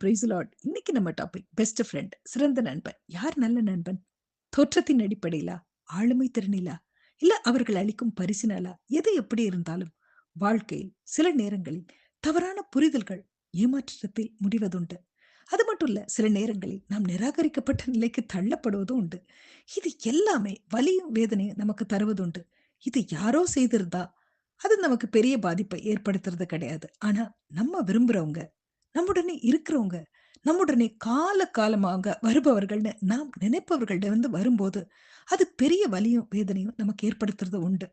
Price Lord இன்னைக்கு நம்ம topic best friend சிறந்த நண்பன். யார் நல்ல நண்பன்? தோற்றத்தின் அடிப்படையிலா? ஆளுமை திறனிலா? இல்ல அவர்கள் அளிக்கும் பரிசினாலா? எது எப்படி இருந்தாலும் வாழ்க்கையில் சில நேரங்களில் தவறான புரிதல்கள் ஏமாற்றத்தில் முடிவதுண்டு. அது மட்டும் இல்ல சில நேரங்களில் நாம் நிராகரிக்கப்பட்ட நிலைக்கு தள்ளப்படுவதும் உண்டு. இது எல்லாமே வலியும் வேதனையும் நமக்கு தருவதுண்டு. இது யாரோ செய்திருந்தா அது நமக்கு பெரிய பாதிப்பை ஏற்படுத்துறது கிடையாது. ஆனா நம்ம விரும்புறவங்க நம்முடனே இருக்கிறவங்க நம்முடனே கால காலமாக வருபவர்கள்னு நாம் நினைப்பவர்கள்ட வந்து வரும்போது அது பெரிய வலியும் வேதனையும் நமக்கு ஏற்படுத்துறது உண்டு.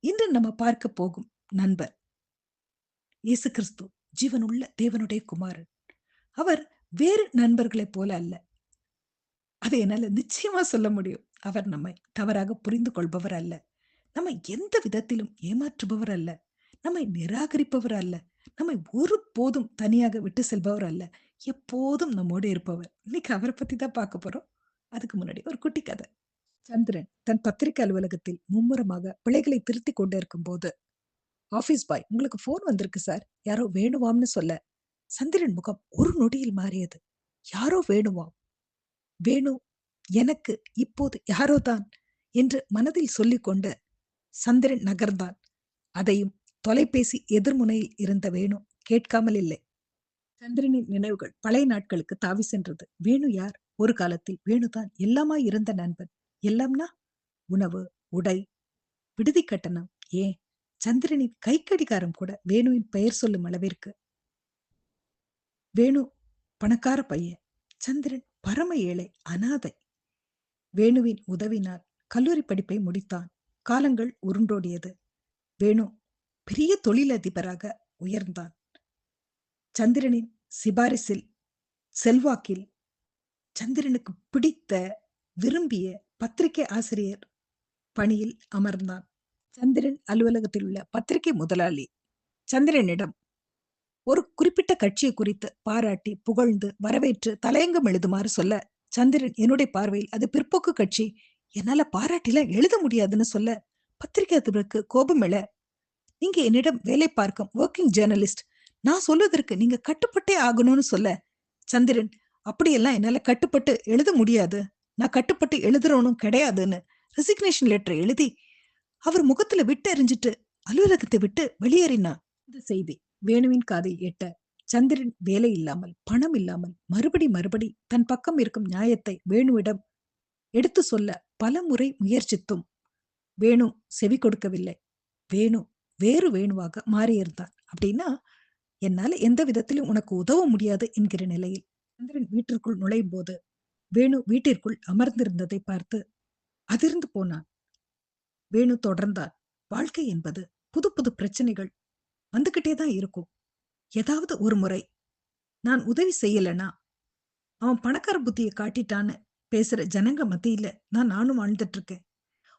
இன்று நம்ம பார்க்க போகும் நண்பர். இயேசு கிறிஸ்து ஜீவனுள்ள தேவனுடைய குமாரன். அவர் வேறு நண்பர்களைப் போல அல்ல. அதை என்னால நிச்சயமா சொல்ல முடியும். அவர் நம்மை தவறாக புரிந்து கொள்பவர் அல்ல. நம்மை எந்த விதத்திலும் ஏமாற்றுபவர் அல்ல. நம்மை நிராகரிப்பவர் அல்ல. நம்மை ஒரு போதும் தனியாக விட்டு செல்பவர் அல்ல. எப்போதும் நம்மோடு இருப்பவர். இன்னைக்கு அவரை பத்தி தான் பார்க்க போறோம். அதுக்கு முன்னாடி ஒரு குட்டி கதை. சந்திரன் தன் பத்திரிகை அலுவலகத்தில் மும்முரமாக பிள்ளைகளை திருத்தி கொண்டு இருக்கும் போது ஆபீஸ் பாய் உங்களுக்கு போன் வந்திருக்கு சார் யாரோ வேணுவாம்னு சொல்ல. சந்திரன் முகம் ஒரு நொடியில் மாறியது. யாரோ வேணுவாம் வேணு எனக்கு இப்போது யாரோ தான் என்று மனதில் சொல்லிக்கொண்டு சந்திரன் நகர்ந்தான். அதையும் தொலைபேசி எதிர்முனையில் இருந்த வேணு கேட்காமல் இல்லை. சந்திரனின் நினைவுகள் பழைய நாட்களுக்கு தாவி சென்றது. வேணு யார்? ஒரு காலத்தில் வேணுதான் எல்லாமாய் இருந்த நண்பன். எல்லாம்னா? உணவு உடை விடுதி கட்டணம். ஏன்? சந்திரனின் கை கடிகாரம் கூட வேணுவின் பெயர் சொல்லும் அளவிற்கு. வேணு பணக்கார பையன். சந்திரன் பரம ஏழை அனாதை. வேணுவின் உதவினால் கல்லூரி படிப்பை முடித்தான். காலங்கள் உருண்டோடியது. வேணு பெரிய தொழிலதிபராக உயர்ந்தான். சந்திரனின் சிபாரிசில் செல்வாக்கில் சந்திரனுக்கு பிடித்த விரும்பிய பத்திரிகை ஆசிரியர் பணியில் அமர்ந்தான். சந்திரன் அலுவலகத்தில் உள்ள பத்திரிகை முதலாளி சந்திரனிடம் ஒரு குறிப்பிட்ட கட்சியை குறித்து பாராட்டி புகழ்ந்து வரவேற்று தலையங்கம் எழுதுமாறு சொல்ல சந்திரன் என்னுடைய பார்வையில் அது பிற்போக்கு கட்சி. என்னால பாராட்டில எழுத முடியாதுன்னு சொல்ல பத்திரிகை அதிபருக்கு கோபம் எழ நீங்க என்னிடம் வேலை பார்க்கும் ஒர்க்கிங் ஜேர்னலிஸ்ட் நான் சொல்வதற்கு நீங்க கட்டுப்பட்டே ஆகணும்னு சொல்ல. சந்திரன் அப்படியெல்லாம் என்னால கட்டுப்பட்டு எழுத முடியாது. நான் கட்டுப்பட்டு எழுதுறவனும் கிடையாதுன்னு ரெசிக்னேஷன் லெட்டர் எழுதி அவர் முகத்துல விட்டு எறிஞ்சிட்டு அலுவலகத்தை விட்டு வெளியேறினா இந்த செய்தி வேணுவின் காதை எட்ட சந்திரன் வேலை இல்லாமல் பணம் இல்லாமல் மறுபடி மறுபடி தன் பக்கம் இருக்கும் நியாயத்தை வேணுவிடம் எடுத்து சொல்ல பல முறை முயற்சித்தும். வேணு செவி கொடுக்கவில்லை. வேணு வேறு வேணுவாக மாறியிருந்தான் அப்படின்னா என்னால எந்த விதத்திலும் உனக்கு உதவ முடியாது என்கிற நிலையில் சந்திரன் வீட்டிற்குள் நுழையும் போது வேணு வீட்டிற்குள் அமர்ந்திருந்ததை பார்த்து அதிர்ந்து போனான். வேணு தொடர்ந்தான் வாழ்க்கை என்பது புது புது பிரச்சனைகள் வந்துகிட்டே தான் இருக்கும். ஏதாவது ஒரு முறை நான் உதவி செய்யலனா அவன் பணக்கார புத்தியை காட்டிட்டான்னு பேசுற ஜனங்க மத்தியில நான் நானும் வாழ்ந்துட்டு இருக்கேன்.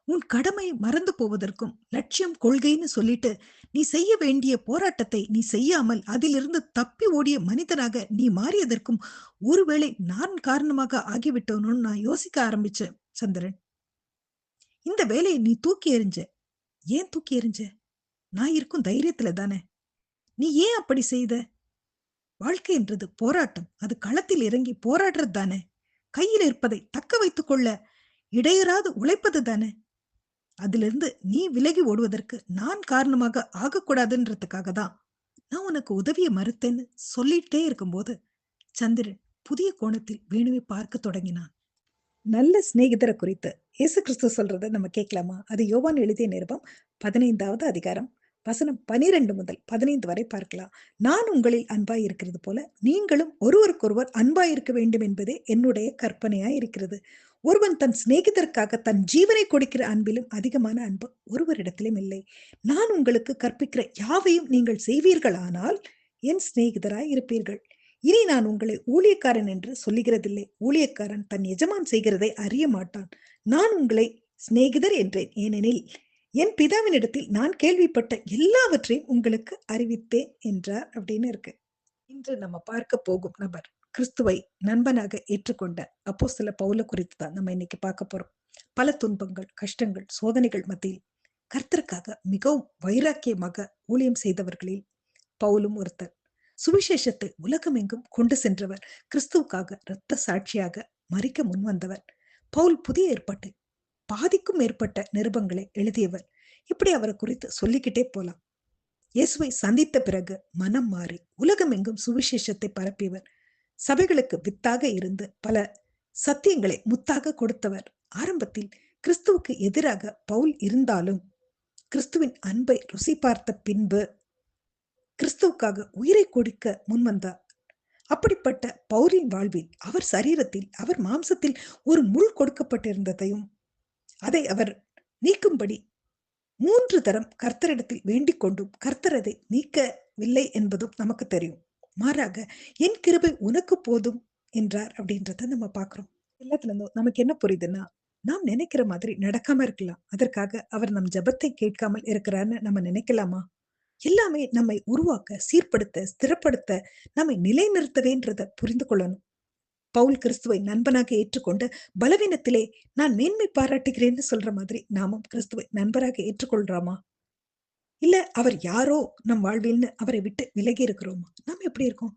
உன் கடமை மறந்து போவதற்கும் லட்சியம் கொள்கைன்னு சொல்லிட்டு நீ செய்ய வேண்டிய போராட்டத்தை நீ செய்யாமல் அதிலிருந்து தப்பி ஓடிய மனிதனாக நீ மாறியதற்கும் ஒருவேளை நான் காரணமாக ஆகிவிட்டோன்னு நான் யோசிக்க ஆரம்பிச்சேன் சந்திரன். இந்த வேலையை நீ தூக்கி எறிஞ்ச. ஏன் தூக்கி எறிஞ்ச? நான் இருக்கும் தைரியத்துல தானே. நீ ஏன் அப்படி செய்த? வாழ்க்கை என்றது போராட்டம். அது களத்தில் இறங்கி போராடுறது தானே. கையில் இருப்பதை தக்க வைத்துக் கொள்ள இடையராது உழைப்பது தானே. அதிலிருந்து நீ விலகி ஓடுவதற்கு நான் காரணமாக ஆகக்கூடாதுன்றதுக்காக தான் நான் உனக்கு உதவிய மறுத்தேன்னு சொல்லிட்டே இருக்கும்போது சந்திரன் புதிய கோணத்தில் வேணுவை பார்க்க தொடங்கினான். நல்ல சிநேகிதரை குறித்து இயேசு கிறிஸ்து சொல்றதை நம்ம கேட்கலாமா? அது யோவான் எழுதிய நிருபம் பதினைந்தாவது அதிகாரம் வசனம் பனிரெண்டு முதல் பதினைந்து வரை பார்க்கலாம். நான் உங்களில் அன்பாய் இருக்கிறது போல நீங்களும் ஒருவருக்கொருவர் அன்பாய் இருக்க வேண்டும் என்பதே என்னுடைய கற்பனையாய் இருக்கிறது. ஒருவன் தன் சிநேகிதருக்காக தன் ஜீவனை கொடுக்கிற அன்பிலும் அதிகமான அன்பு ஒருவரிடத்திலும் இல்லை. நான் உங்களுக்கு கற்பிக்கிற யாவையும் நீங்கள் செய்வீர்களானால் என் சிநேகிதராய் இருப்பீர்கள். இனி நான் உங்களை ஊழியக்காரன் என்று சொல்லுகிறதில்லை. ஊழியக்காரன் தன் எஜமான் செய்கிறதை அறிய மாட்டான். நான் உங்களை சிநேகிதர் என்றேன். ஏனெனில் என் பிதாவினிடத்தில் நான் கேள்விப்பட்ட எல்லாவற்றையும் உங்களுக்கு அறிவித்தேன் என்றார் அப்படின்னு இருக்கு. இன்று நம்ம பார்க்க போகும் நபர் கிறிஸ்துவை நண்பனாக ஏற்றுக்கொண்ட அப்போ சில பவுல குறித்து தான் நம்ம இன்னைக்கு பார்க்க போறோம். பல துன்பங்கள் கஷ்டங்கள் சோதனைகள் மத்தியில் கர்த்தருக்காக மிகவும் வைராக்கியமாக ஊழியம் செய்தவர்களில் பவுலும் ஒருத்தர். சுவிசேஷத்தை உலகமெங்கும் கொண்டு சென்றவர் கிறிஸ்துவுக்காக இரத்த சாட்சியாக மறிக்க முன்வந்தவர். பவுல் புதிய ஏற்பாட்டு பாதிக்கும் மேற்பட்ட நிருபங்களை எழுதியவர். இப்படி அவரை குறித்து சொல்லிக்கிட்டே போலாம். இயேசுவை சந்தித்த பிறகு மனம் மாறி உலகமெங்கும் சுவிசேஷத்தை பரப்பியவர் சபைகளுக்கு வித்தாக இருந்து பல சத்தியங்களை முத்தாக கொடுத்தவர். ஆரம்பத்தில் கிறிஸ்துவுக்கு எதிராக பவுல் இருந்தாலும் கிறிஸ்துவின் அன்பை ருசி பார்த்த பின்பு கிறிஸ்துவுக்காக உயிரை கொடுக்க முன்வந்தார். அப்படிப்பட்ட பவுலின் வாழ்வில் அவர் சரீரத்தில் அவர் மாம்சத்தில் ஒரு முள் கொடுக்கப்பட்டிருந்ததையும் அதை அவர் நீக்கும்படி மூன்று தரம் கர்த்தரிடத்தில் வேண்டிக் கொண்டும் கர்த்தர் அதை நீக்கவில்லை என்பதும் நமக்கு தெரியும். மாறாக என் கிருபை உனக்கு போதும் என்றார் அப்படின்றத நம்ம பார்க்கிறோம். எல்லாத்துல இருந்தும் நமக்கு என்ன புரியுதுன்னா நாம் நினைக்கிற மாதிரி நடக்காம இருக்கலாம். அதற்காக அவர் நம் ஜபத்தை கேட்காமல் இருக்கிறார்னு நம்ம நினைக்கலாமா? எல்லாமே நம்மை உருவாக்க சீர்படுத்த ஸ்திரப்படுத்த நம்மை நிலைநிறுத்தவேன்றத புரிந்து கொள்ளணும். பவுல் கிறிஸ்துவை நண்பனாக ஏற்றுக்கொண்டு பலவீனத்திலே நான் மேன்மை பாராட்டுகிறேன்னு சொல்ற மாதிரி நாமும் கிறிஸ்துவை நண்பராக ஏற்றுக்கொள்றாமா? இல்ல அவர் யாரோ நம் வாழ்வில்னு அவரை விட்டு விலகி இருக்கிறோமா நாம் எப்படி இருக்கோம்?